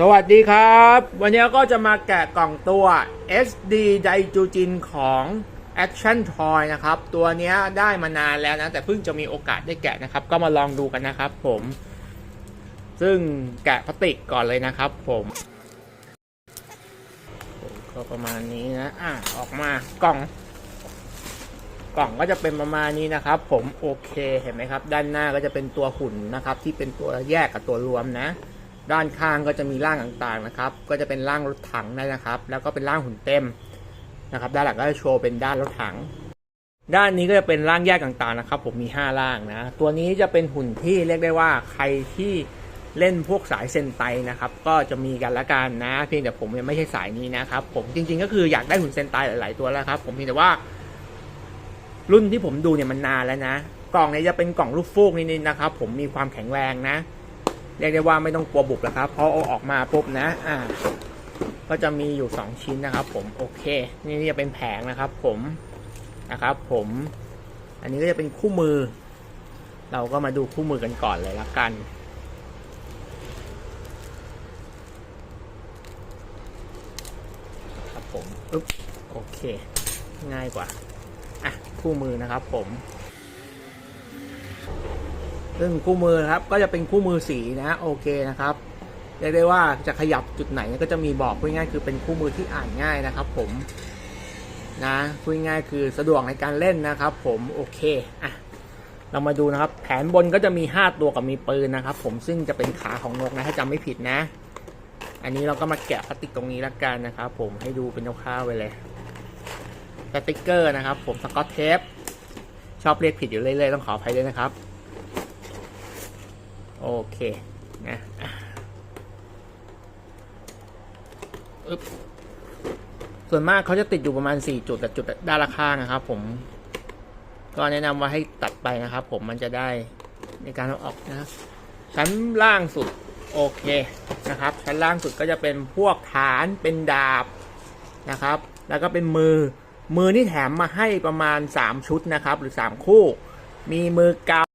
สวัสดีครับ วันนี้ก็จะมาแกะกล่องตัว SD ไดจูจินของ Action Toy นะครับ ตัวนี้ได้มานานแล้วนะ แต่เพิ่งจะมีโอกาสได้แกะนะครับ ก็มาลองดูกันนะครับผม ซึ่งแกะพลาสติกก่อนเลยนะครับผม ก็ประมาณนี้นะ อะ ออกมากล่อง กล่องก็จะเป็นประมาณนี้นะครับ ผมโอเคเห็นไหมครับ ด้านหน้าก็จะเป็นตัวหุ่นนะครับ ที่เป็นตัวแยกกับตัวรวมนะ ด้านข้างก็จะมีร่างต่างๆนะครับ ก็จะเป็นร่างรถถังได้นะครับ แล้วก็เป็นร่างหุ่นเต็มนะครับ ด้านหลังก็จะโชว์เป็นด้านรถถัง ด้านนี้ก็จะเป็นร่างแยกต่างๆนะครับ ผมมี 5 ร่างนะ ตัวนี้จะเป็นหุ่นที่เรียกได้ว่าใครที่เล่นพวกสายเซนไตนะครับ ก็จะมีกันละกันนะ เพียงแต่ผมยังไม่ใช่สายนี้นะครับ ผมจริง ๆ ก็คืออยากได้หุ่นเซนไตหลายๆตัวแล้วครับ ผมเพียงแต่ว่า รุ่นที่ผมดูเนี่ยมันนานแล้วนะ กล่องนี่ยจะเป็นกล่องลูกฟูกนิดๆนะครับ ผมมีความแข็งแรงนะ เรียกได้ว่าไม่ต้องกลัวบุบแล้วครับเพราะเอาออกมาปุ๊บนะอ่าก็จะมีอยู่ 2 ชิ้นนะครับ ผมโอเค นี่จะเป็นแผงนะครับ ผมนะครับ ผม อันนี้ก็จะเป็นคู่มือ เราก็มาดูคู่มือกันก่อนเลยละกันครับผมอึ๊บโอเค ง่ายกว่าอะคู่มือนะครับ ผม ซึ่งคู่มือนะครับก็จะเป็นคู่มือสีนะโอเคนะครับเรียกได้ว่าจะขยับจุดไหนก็จะมีบอกพูดง่ายคือเป็นคู่มือที่อ่านง่ายนะครับ ผมนะพูดง่ายคือสะดวกในการเล่นนะครับ ผมโอเคอะเรามาดูนะครับ แผนบนก็จะมี 5 ตัวกับมีปืนนะครับ ผมซึ่งจะเป็นขาของนกนะถ้าจำไม่ผิดนะ อันนี้เราก็มาแกะพลาสติกตรงนี้ละกันนะครับ ผมให้ดูเป็นคร่าวๆไปเลยสติกเกอร์นะครับ ผมสกอตเทปชอบเรียกผิดอยู่เรื่อยๆต้องขออภัยด้วยนะครับ โอเคนะอึ๊บส่วนมากเขาจะติดอยู่ประมาณ 4 จุดแต่จุดด้านละข้างนะครับ ผม ก็แนะนำว่าให้ตัดไปนะครับ ผมมันจะได้ในการเอาออกนะชั้นล่างสุดโอเคนะครับ ชั้นล่างสุดก็จะเป็นพวกฐานเป็นดาบนะครับ แล้วก็เป็นมือมือนี่แถมมาให้ประมาณ 3 ชุดนะครับ หรือ 3 คู่ มีมือกา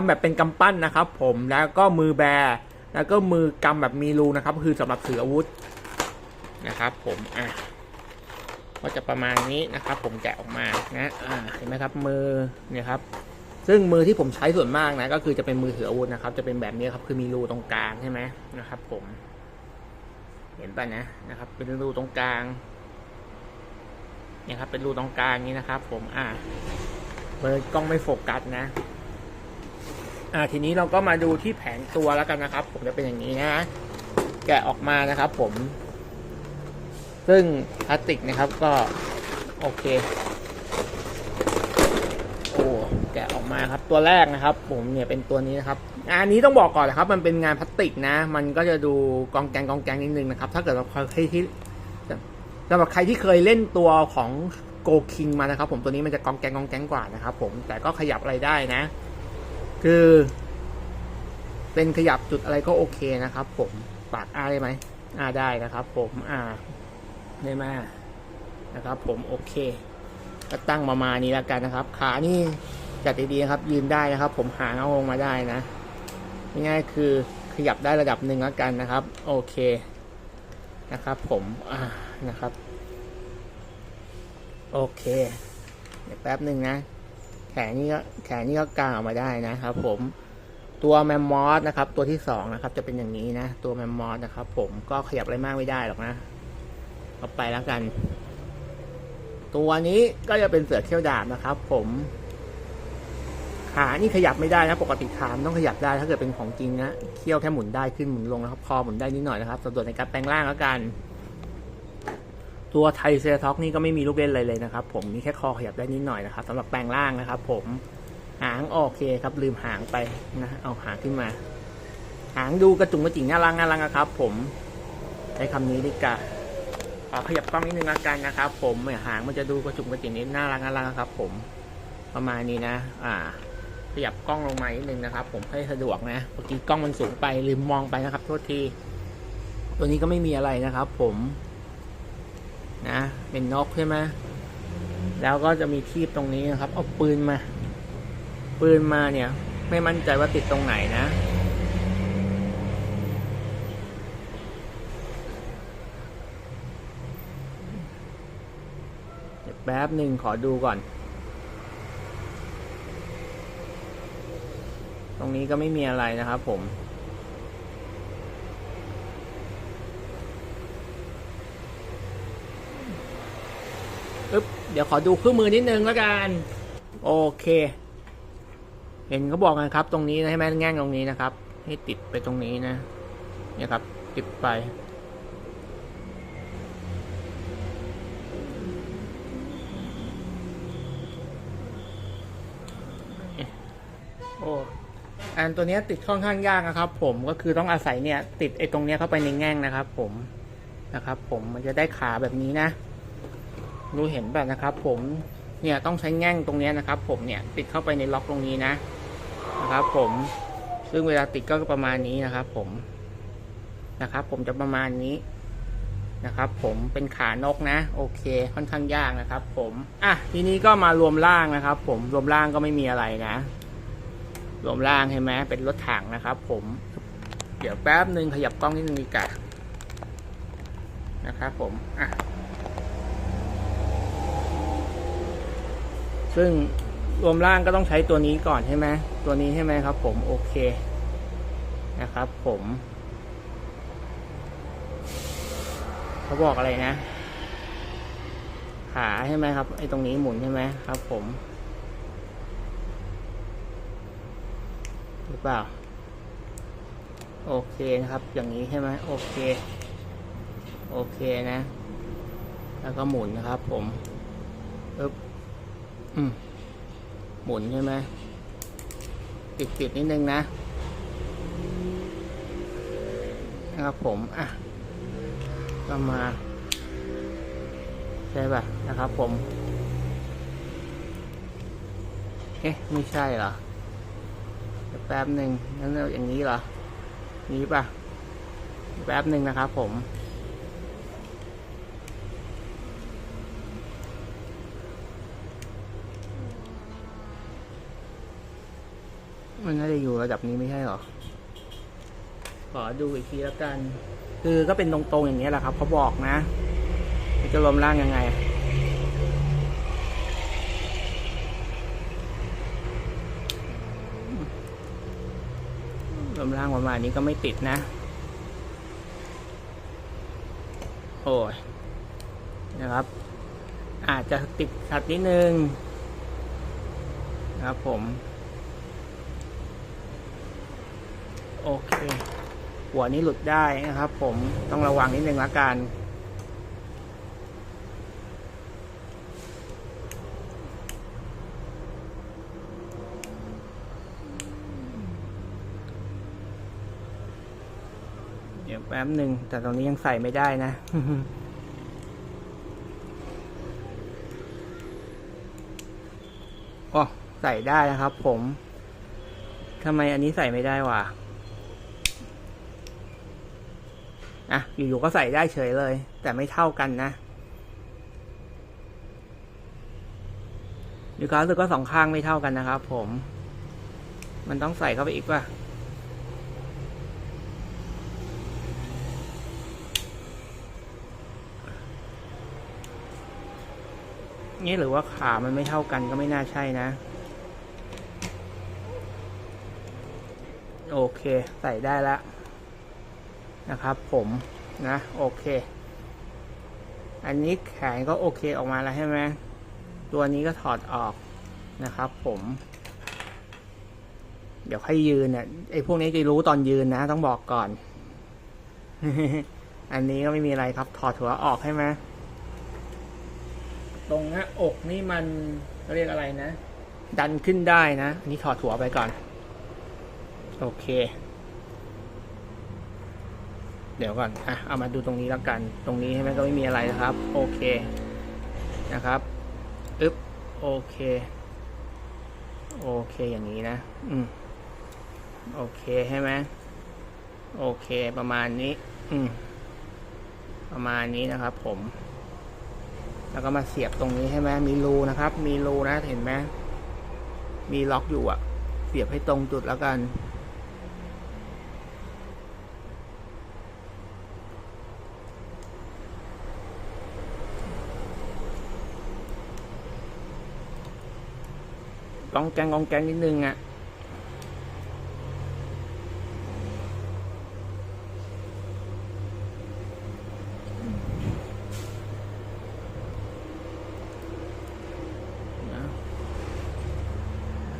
ำแบบเป็นกำปั้นนะครับ ผมแล้วก็มือแบร์แล้วก็มือกำแบบมีรูนะครับ คือสำหรับถืออาวุธนะครับ ผมอะก็จะประมาณนี้นะครับ ผมแกะออกมานะอ่าเห็นไหมครับ มือเนี่ยครับ ซึ่งมือที่ผมใช้ส่วนมากนะ ก็คือจะเป็นมือถืออาวุธนะครับ จะเป็นแบบนี้ครับ คือมีรูตรงกลางใช่ไหมนะครับ ผม เห็นป่ะนะนะครับ เป็นรูตรงกลางเนี่ยครับ เป็นรูตรงกลางนี้นะครับ ผมอ่าเบอร์กล้องไม่โฟกัสนะ อ่าทีนี้เราก็มาดูที่แผงตัวแล้วกันนะครับ ผมจะเป็นอย่างนี้นะ แกะออกมานะครับผม ซึ่งพลาสติกนะครับก็โอเคโอ้แกะออกมาครับตัวแรกนะครับ ผมเนี่ยเป็นตัวนี้นะครับงานนี้ต้องบอกก่อนนะครับ มันเป็นงานพลาสติกนะ มันก็จะดูกองแกงกองแกงนิดนึงนะครับ ถ้าเกิดเราใครที่สำหรับใครที่เคยเล่นตัวของโกคิงมานะครับ ผมตัวนี้มันจะกองแกงกองแกงกว่านะครับ ผมแต่ก็ขยับอะไรได้นะ คือ เป็นขยับจุดอะไรก็โอเคนะครับ ผมปากอาได้ไหมอาได้นะครับ ผมอ่าได้ไหมนะครับ ผมโอเคก็ตั้งประมาณนี้แล้วกันนะครับ ขานี่จัดดีๆครับ ยืนได้นะครับ ผมหางเอาลงมาได้นะง่ายๆคือขยับได้ระดับหนึ่งแล้วกันนะครับ โอเคนะครับ ผมอ่านะครับ โอเค เดี๋ยวแป๊บหนึ่งนะ แขนนี่ก็แขนนี่ก็กางออกมาได้นะครับ ผมตัวแมมมอสนะครับ ตัวที่สองนะครับ จะเป็นอย่างนี้นะ ตัวแมมมอสนะครับ ผมก็ขยับอะไรมากไม่ได้หรอกนะเอาไปแล้วกัน ตัวนี้ก็จะเป็นเสือเขี้ยวดาบนะครับ ผมขานี่ขยับไม่ได้นะ ปกติขามต้องขยับได้ถ้าเกิดเป็นของจริงนะเขี้ยวแค่หมุนได้ขึ้นหมุนลงนะครับคอหมุนได้นิดหน่อยนะครับส่วนในการแปลงร่างแล้วกัน ตัวไทเซท็อกนี่ก็ไม่มีลูกเล่นอะไรเลยนะครับ ผมมีแค่คอขยับได้นิดหน่อยนะครับสำหรับแปลงร่างนะครับ ผมหางโอเคครับลืมหางไปนะเอาหางขึ้นมา หางดูกระจุงกระจิงน่ารักน่ารักนะครับ ผมใช้คำนี้ดีกว่าขอขยับกล้องนิดนึงละกันนะครับ ผมหางมันจะดูกระจุงกระจิงนิดน่ารักน่ารักนะครับ ผมประมาณนี้นะ อ่า ขยับกล้องลงมานิดนึงนะครับ ผมให้สะดวกนะเมื่อกี้กล้องมันสูงไปลืมมองไปนะครับ โทษที ตัวนี้ก็ไม่มีอะไรนะครับ ผม นะ เป็นนกใช่ไหมแล้วก็จะมีทีบตรงนี้นะครับ เอาปืนมา ปืนมาเนี่ย ไม่มั่นใจว่าติดตรงไหนนะ แป๊บหนึ่งขอดูก่อน ตรงนี้ก็ไม่มีอะไรนะครับผม อึ๊บเดี๋ยวขอดูเครื่องมือนิดนึงแล้วกัน โอเค เห็นเขาบอกกันครับ ตรงนี้นะให้แม่แง่งตรงนี้นะครับ ให้ติดไปตรงนี้นะ เนี่ยครับ ติดไป โอ้อันตัวนี้ติดค่อนข้างยากนะครับ ผมก็คือต้องอาศัยเนี่ย ติดไอ้ตรงเนี้ยเข้าไปในแง่งนะครับ ผมนะครับ ผมมันจะได้ขาแบบนี้นะ รู้เห็นแบบนะครับ ผมเนี่ยต้องใช้แง่งตรงนี้นะครับ ผมเนี่ยติดเข้าไปในล็อกตรงนี้นะนะครับ ผมซึ่งเวลาติดก็ประมาณนี้นะครับ ผมนะครับ ผมจะประมาณนี้นะครับ ผมเป็นขานกนะ โอเค ค่อนข้างยากนะครับ ผมอะทีนี้ก็มารวมร่างนะครับ ผมรวมร่างก็ไม่มีอะไรนะรวมล่างใช่ไหมเป็นรถถังนะครับ ผม เดี๋ยวแป๊บหนึ่งขยับกล้องนิดนึงดีกว่านะครับ ผมอะ ซึ่งรวมล่างก็ต้องใช้ตัวนี้ก่อนใช่ไหมตัวนี้ใช่ไหมครับ ผมโอเคนะครับ ผมเขาบอกอะไรนะ ขาใช่ไหมครับไอ้ตรงนี้หมุนใช่ไหมครับ ผมหรือเปล่า โอเคนะครับ อย่างนี้ใช่ไหมโอเค โอเคนะ แล้วก็หมุนนะครับ ผมอึ๊บอืม หมุนใช่ไหมติดติดนิดนึงนะ นะครับผม อะ ก็มา ใช่ป่ะ นะครับผม เอ๊ะ ไม่ใช่เหรอแป๊บหนึ่งงั้นอย่างนี้เหรอ นี้ป่ะ แป๊บหนึ่งนะครับผม มันน่าจะอยู่ระดับนี้ไม่ใช่หรอ ขอดูอีกทีแล้วกัน คือก็เป็นตรงๆอย่างนี้แหละครับเขาบอกนะจะรวมร่างยังไงรวมร่างประมาณนี้ก็ไม่ติดนะ โอ้ยนะครับ อาจจะติดขัดนิดนึงนะครับผม โอเค หัวนี้หลุดได้นะครับ ผมต้องระวังนิดนึงละกันเดี๋ยวแป๊บหนึ่งแต่ตรงนี้ยังใส่ไม่ได้นะโอ้ใส่ได้นะครับผมทำไมอันนี้ใส่ไม่ได้วะ อะอยู่ๆก็ใส่ได้เฉยเลย แต่ไม่เท่ากันนะมีความรู้สึกว่าสองข้างไม่เท่ากันนะครับผม มันต้องใส่เข้าไปอีกว่ะนี่หรือว่าขามันไม่เท่ากันก็ไม่น่าใช่นะ โอเค ใส่ได้แล้ว นะครับผมนะโอเค อันนี้แขนก็โอเคออกมาแล้วใช่ไหมตัวนี้ก็ถอดออกนะครับผม เดี๋ยวให้ยืนเนี่ยไอ้พวกนี้จะรู้ตอนยืนนะ ต้องบอกก่อน อันนี้ก็ไม่มีอะไรครับ ถอดหัวออกใช่ไหมตรงหน้าอกนี่มันเรียกอะไรนะ ดันขึ้นได้นะ อันนี้ถอดหัวไปก่อน โอเค เดี๋ยวก่อนอะเอามาดูตรงนี้แล้วกัน ตรงนี้ใช่ไหมก็ไม่มีอะไรนะครับ โอเคนะครับอึ๊บโอเค โอเคอย่างนี้นะ อืมโอเคใช่ไหมโอเคประมาณนี้ อืมประมาณนี้นะครับ ผม แล้วก็มาเสียบตรงนี้ใช่ไหมมีรูนะครับ มีรูนะเห็นไหมมีล็อกอยู่อะเสียบให้ตรงจุดแล้วกัน กองแกงกองแกงนิดนึงอะ่ะ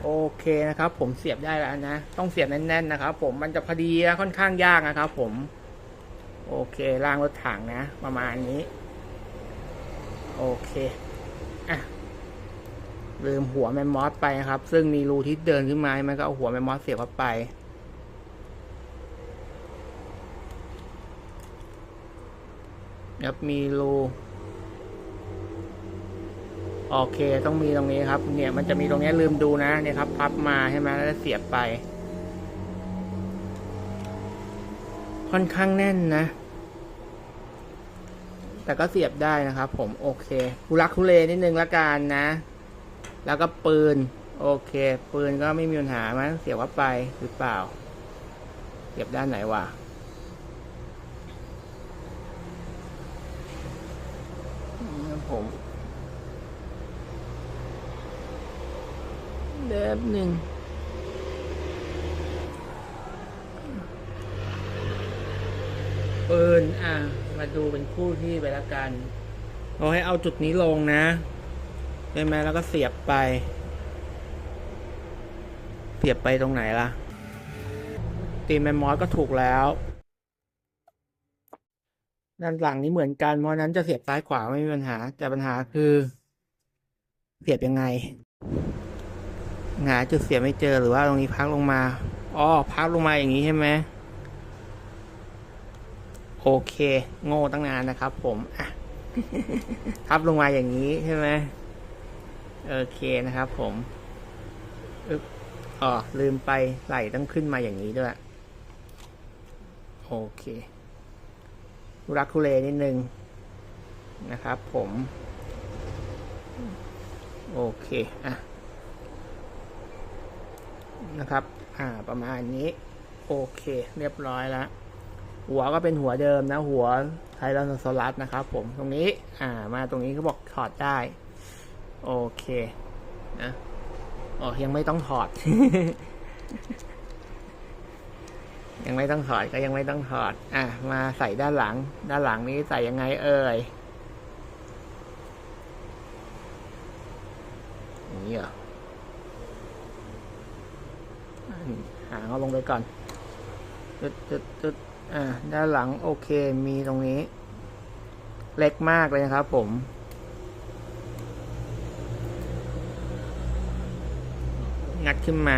โอเคนะครับ ผมเสียบได้แล้วนะ ต้องเสียบแน่นๆนะครับ ผมมันจะพอดีนะค่อนข้างยากนะครับ ผม โอเคล่างรถถังนะ ประมาณนี้ โอเค ลืมหัวแมมมอสไปนะครับ ซึ่งมีรูที่เดินขึ้นมา มันก็เอาหัวแมมมอสเสียบเข้าไป ครับมีรูโอเค ต้องมีตรงนี้ครับ เนี่ย มันจะมีตรงนี้ลืมดูนะ เนี่ยครับ พับมาใช่ไหมแล้วเสียบไป ค่อนข้างแน่นนะ แต่ก็เสียบได้นะครับผม โอเคทุลักทุเลนิดนึงละกันนะ แล้วก็ปืน โอเค ปืนก็ไม่มีปัญหามั้งเสียบเข้าไปหรือเปล่า เสียบด้านไหนวะครับผมแบบหนึ่งปืนอะ มาดูเป็นคู่ที่ไปละกันเราให้เอาจุดนี้ลงนะ ใช่ไหมแล้วก็เสียบไป เสียบไปตรงไหนล่ะ ตีแมมมอสก็ถูกแล้วด้านหลังนี้เหมือนกัน เพราะฉะนั้นจะเสียบซ้ายขวาไม่มีปัญหา แต่ปัญหาคือ เสียบยังไง หาจุดเสียบไม่เจอหรือว่าตรงนี้พักลงมา อ๋อ พักลงมาอย่างนี้ใช่ไหม โอเค โง่ตั้งนานนะครับผม อะพับลงมาอย่างนี้ใช่ไหม โอเคนะครับผมอึ๊บอ๋อลืมไปไหลต้องขึ้นมาอย่างนี้ด้วย โอเครักคุเลนิดนึงนะครับผม โอเค อะ นะครับ อ่า ประมาณนี้ โอเค เรียบร้อยแล้ว หัวก็เป็นหัวเดิมนะ หัวไทรานโซลัสนะครับผม ตรงนี้ อ่า มาตรงนี้เขาบอกถอดได้ โอเคนะอ๋อยังไม่ต้องถอด ยังไม่ต้องถอดก็ยังไม่ต้องถอด อะ มาใส่ด้านหลัง ด้านหลังนี้ใส่ยังไงเอ่ยอย่างนี้เหรออะหางเอาลงไปก่อนตึ๊ดตึ๊ดตึ๊ดอ่า ด้านหลังโอเค มีตรงนี้ เล็กมากเลยนะครับผม งัดขึ้นมา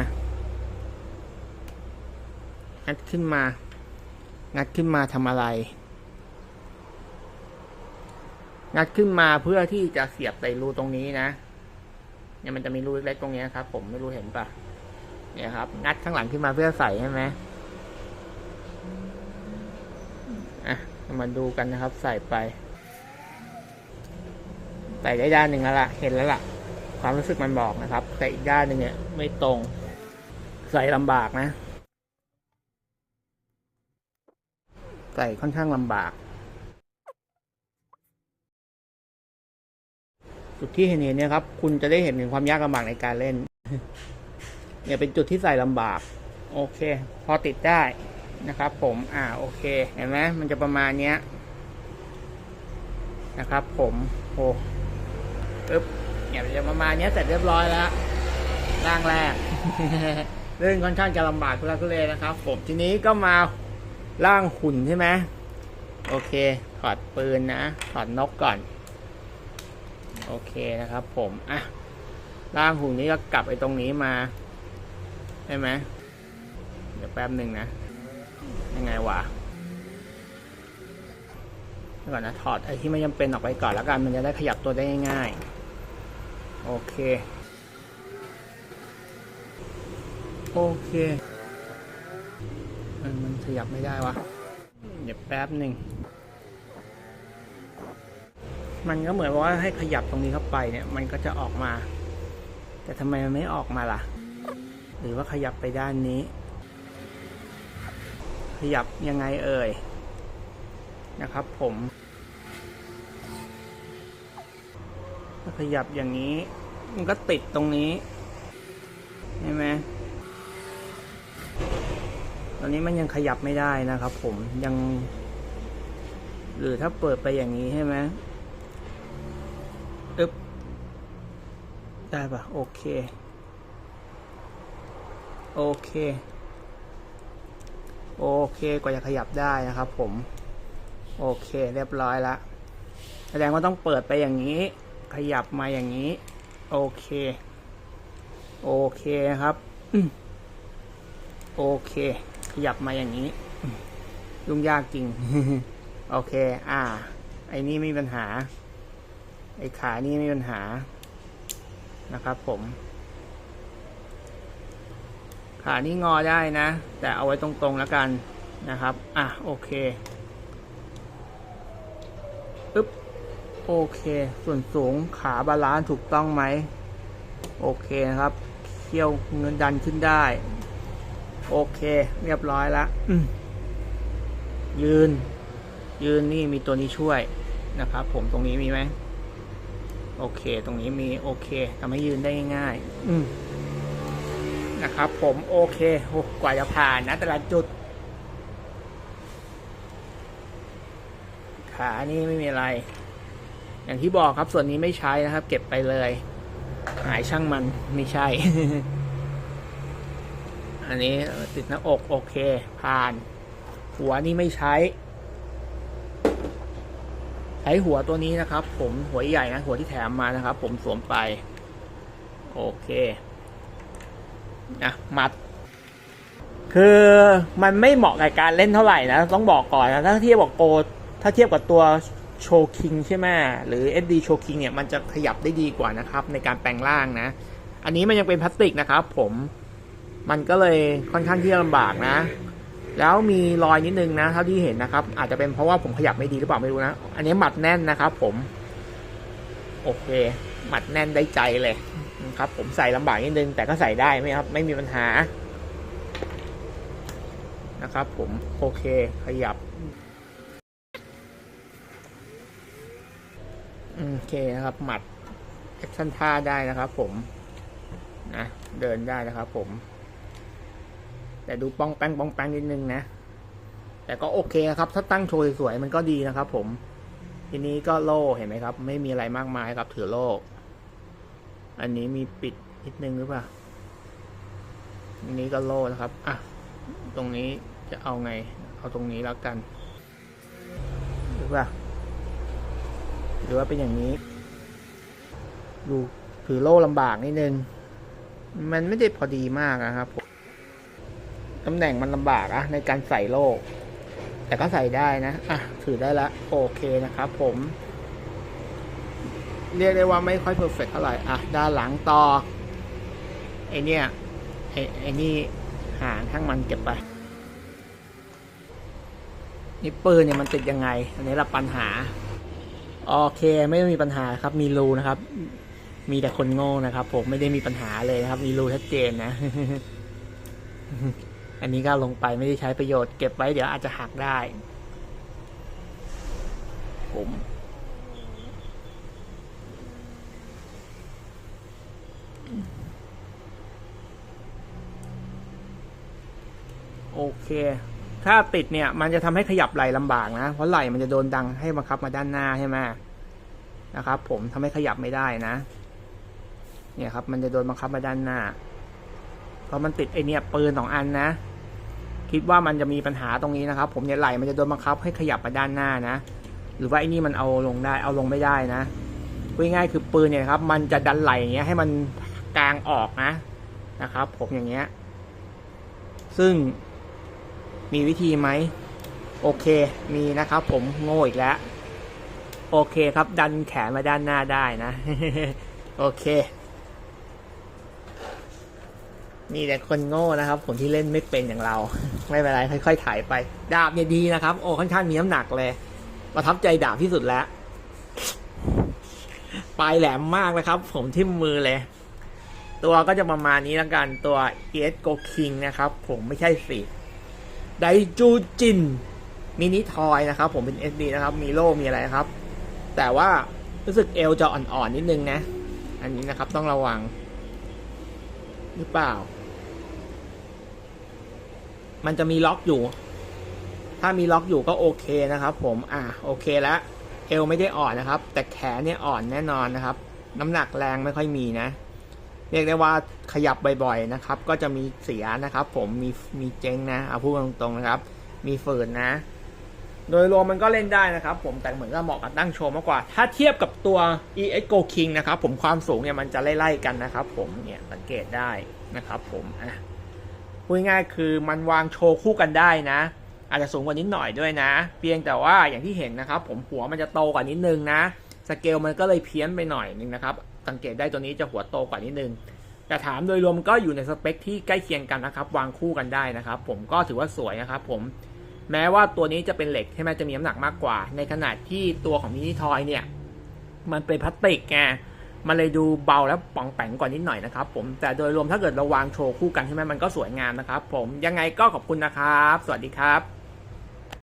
งัดขึ้นมา งัดขึ้นมาทำอะไร งัดขึ้นมาเพื่อที่จะเสียบใส่รูตรงนี้นะ เนี่ยมันจะมีรูเล็กๆตรงนี้ครับ ผมไม่รู้เห็นปะเนี่ยครับ งัดข้างหลังขึ้นมาเพื่อใส่ใช่ไหมอะมาดูกันนะครับ ใส่ไป ใส่ได้ด้านหนึ่งแล้วล่ะ เห็นแล้วล่ะ ความรู้สึกมันบอกนะครับ แต่อีกด้านหนึ่งเนี่ยไม่ตรง ใส่ลำบากนะ ใส่ค่อนข้างลำบาก จุดที่เห็นๆเนี่ยครับ คุณจะได้เห็นถึงความยากลำบากในการเล่น เนี่ยเป็นจุดที่ใส่ลำบาก โอเค พอติดได้นะครับ ผม อ่า โอเค เห็นไหมมันจะประมาณเนี้ยนะครับ ผม โอ้ปึ๊บ เนี่ยจะประมาณเนี้ยเสร็จเรียบร้อยแล้วร่างแรกเรื่องค่อนข้างจะลำบากทุลักทุเลนะครับผมทีนี้ก็มาร่างหุ่นใช่ไหมโอเค ถอดปืนนะ ถอดนกก่อน โอเคนะครับผมอะร่างหุ่นนี้ก็กลับไปตรงนี้มาใช่ไหมเดี๋ยวแป๊บหนึ่งนะ ยังไงวะก่อนนะถอดไอ้ที่ไม่จำเป็นออกไปก่อนแล้วกันมันจะได้ขยับตัวได้ง่ายๆ โอเค โอเคมันมันขยับไม่ได้วะเดี๋ยวแป๊บหนึ่ง มันก็เหมือนว่าให้ขยับตรงนี้เข้าไปเนี่ย มันก็จะออกมา แต่ทำไมมันไม่ออกมาล่ะ หรือว่าขยับไปด้านนี้ ขยับยังไงเอ่ยนะครับผม ขยับอย่างนี้ มันก็ติดตรงนี้ใช่ไหมตอนนี้มันยังขยับไม่ได้นะครับผมยัง หรือถ้าเปิดไปอย่างนี้ใช่ไหมอึ๊บได้ปะโอเค โอเค โอเคกว่าจะขยับได้นะครับผม โอเค เรียบร้อยละแสดงว่าต้องเปิดไปอย่างนี้ ขยับมาอย่างนี้ โอเค โอเคครับโอเค ขยับมาอย่างนี้ ยุ่งยากจริง โอเค อ่า ไอ้นี่ไม่มีปัญหา ไอ้ขานี่ไม่มีปัญหา นะครับผม ขานี่งอได้นะ แต่เอาไว้ตรงๆแล้วกันนะครับ อะ โอเคปึ๊บ โอเค ส่วนสูงขาบาลานซ์ถูกต้องไหม โอเคนะครับ เคี่ยวเงินดันขึ้นได้ โอเค เรียบร้อยแล้วยืน ยืนนี่มีตัวนี้ช่วยนะครับผมตรงนี้มีไหม โอเค ตรงนี้มีโอเคทำให้ยืนได้ง่ายๆอืนะครับ ผมโอเคโอ้กว่าจะผ่านนะแต่ละจุด ขานี่ไม่มีอะไร อย่างที่บอกครับส่วนนี้ไม่ใช้นะครับ เก็บไปเลย หายช่างมันไม่ใช่ อันนี้ติดหน้าอกโอเค ผ่าน หัวนี่ไม่ใช้ ใช้หัวตัวนี้นะครับ ผมหัวใหญ่นะหัวที่แถมมานะครับ ผมสวมไป โอเคอะมัดคือมันไม่เหมาะกับการเล่นเท่าไหร่นะ ต้องบอกก่อนนะ ถ้าเทียบกับโปรถ้าเทียบกับตัว โชคิงใช่ไหมหรือ SD โชคิงเนี่ยมันจะขยับได้ดีกว่านะครับในการแปลงร่างนะ อันนี้มันยังเป็นพลาสติกนะครับผมมันก็เลยค่อนข้างที่จะลำบากนะ แล้วมีรอยนิดนึงนะเท่าที่เห็นนะครับ อาจจะเป็นเพราะว่าผมขยับไม่ดีหรือเปล่าไม่รู้นะ อันนี้หมัดแน่นนะครับ ผม โอเค หมัดแน่นได้ใจเลยนะครับ ผมใส่ลำบากนิดนึง แต่ก็ใส่ได้ไหมครับ ไม่มีปัญหานะครับ ผมโอเคขยับ โอเคนะครับ หมัดแอคชั่นท่าได้นะครับผมนะเดินได้นะครับผม แต่ดูป้องแป้งป้องแป้งนิดนึงนะ แต่ก็โอเคนะครับ ถ้าตั้งโชว์สวยๆมันก็ดีนะครับผม ทีนี้ก็โล่เห็นไหมครับ ไม่มีอะไรมากมายครับ ถือโล่อันนี้มีปิดนิดนึงหรือเปล่าอันนี้ก็โล่นะครับอะตรงนี้จะเอาไง เอาตรงนี้แล้วกันหรือเปล่า หรือว่าเป็นอย่างนี้ ดูถือโล่ลำบากนิดนึง มันไม่ได้พอดีมากนะครับผมตำแหน่งมันลำบากอะในการใส่โล่แต่ก็ใส่ได้นะ อะ ถือได้ละ โอเคนะครับผม เรียกได้ว่าไม่ค่อยเพอร์เฟกเท่าไหร่ อะ ด้านหลังต่อ ไอเนี่ยไอไอนี่หางทั้งมันเก็บไป นี่ปืนเนี่ยมันติดยังไง อันนี้ละปัญหา โอเคไม่มีปัญหาครับมีรูนะครับ มีแต่คนโง่นะครับ ผมไม่ได้มีปัญหาเลยนะครับ มีรูชัดเจนนะ อันนี้ก็ลงไปไม่ได้ใช้ประโยชน์เก็บไว้เดี๋ยวอาจจะหักได้ ผมโอเค ถ้าติดเนี่ย มันจะทำให้ขยับไหล่ลำบากนะ เพราะไหล่มันจะโดนดังให้บังคับมาด้านหน้าใช่ไหมนะครับ ผมทำให้ขยับไม่ได้นะ เนี่ยครับ มันจะโดนบังคับมาด้านหน้า เพราะมันติดไอเนี่ยปืนสองอันนะ คิดว่ามันจะมีปัญหาตรงนี้นะครับ ผมเนี่ยไหล่มันจะโดนบังคับให้ขยับมาด้านหน้านะ หรือว่าไอ้นี่มันเอาลงได้ เอาลงไม่ได้นะง่ายๆคือปืนเนี่ยครับ มันจะดันไหล่อย่างเงี้ยให้มันกลางออกนะนะครับ ผมอย่างเงี้ย ซึ่ง มีวิธีไหมโอเคมีนะครับผมโง่อีกแล้ว โอเคครับดันแขนมาด้านหน้าได้นะ โอเค นี่แต่คนโง่นะครับ ผมที่เล่นไม่เป็นอย่างเรา ไม่เป็นไรค่อยๆถ่ายไป ดาบเนี่ยดีนะครับ โอ้ค่อนข้างมีน้ำหนักเลยประทับใจดาบที่สุดแล้วปลายแหลมมากนะครับ ผมทิ่มมือเลย ตัวก็จะประมาณนี้แล้วกันตัว ES Go King นะครับ ผมไม่ใช่สิ ไดจูจินมินิทอยนะครับ ผมเป็น SD นะครับ มีโล่มีอะไรครับ แต่ว่ารู้สึกเอวจะอ่อนๆนิดนึงนะ อันนี้นะครับต้องระวัง หรือเปล่า มันจะมีล็อกอยู่ ถ้ามีล็อกอยู่ก็โอเคนะครับผม อะโอเคแล้วเอวไม่ได้อ่อนนะครับ แต่แขนเนี่ยอ่อนแน่นอนนะครับ น้ำหนักแรงไม่ค่อยมีนะ เรียกได้ว่าขยับบ่อยๆนะครับ ก็จะมีเสียนะครับ ผมมีมีเจ๊งนะเอาพูดตรงๆนะครับ มีฝืนนะ โดยรวมมันก็เล่นได้นะครับ ผมแต่เหมือนกับเหมาะกับตั้งโชว์มากกว่า ถ้าเทียบกับตัว EX Go King นะครับ ผมความสูงเนี่ยมันจะไล่ๆกันนะครับ ผมเนี่ยสังเกตได้นะครับ ผมอะพูดง่ายคือมันวางโชว์คู่กันได้นะ อาจจะสูงกว่านิดหน่อยด้วยนะ เพียงแต่ว่าอย่างที่เห็นนะครับ ผมหัวมันจะโตกว่านิดนึงนะสเกลมันก็เลยเพี้ยนไปหน่อยนึงนะครับ สังเกตได้ตัวนี้จะหัวโตกว่านิดนึง แต่ถามโดยรวมก็อยู่ในสเปคที่ใกล้เคียงกันนะครับ วางคู่กันได้นะครับ ผมก็ถือว่าสวยนะครับ ผมแม้ว่าตัวนี้จะเป็นเหล็กใช่ไหมจะมีน้ำหนักมากกว่า ในขณะที่ตัวของมินิทอยเนี่ย มันเป็นพลาสติกไงมันเลยดูเบาและป่องแปงกว่านิดหน่อยนะครับ ผมแต่โดยรวมถ้าเกิดเราวางโชว์คู่กันใช่ไหมมันก็สวยงามนะครับ ผมยังไงก็ขอบคุณนะครับ สวัสดีครับ